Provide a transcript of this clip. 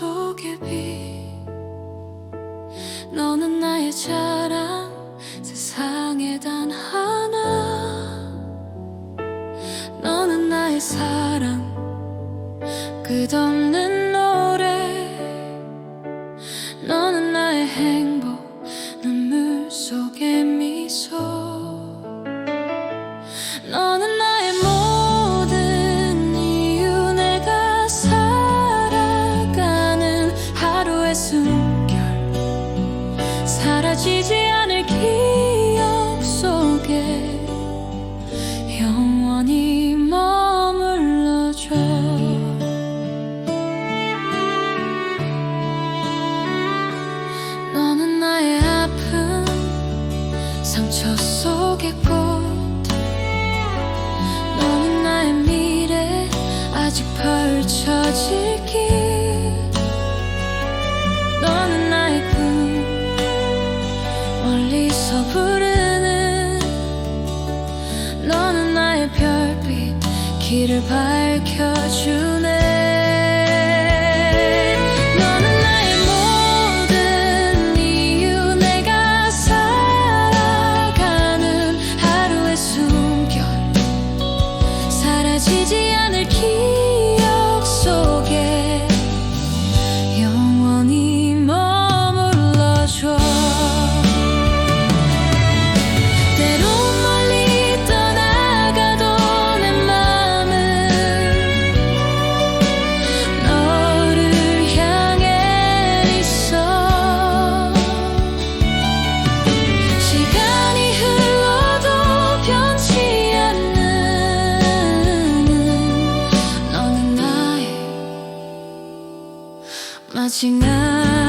속에 비. 너는 나의 자랑 세상에 단 하나. 너는 나의 사랑 끝없는 노래. 너는 나의 행복 눈물 속에 미소. 너. 잊혀지기 너는 나의 꿈. 멀리서 부르는 너는 나의 별빛. 길을 밝혀주네. 那亲爱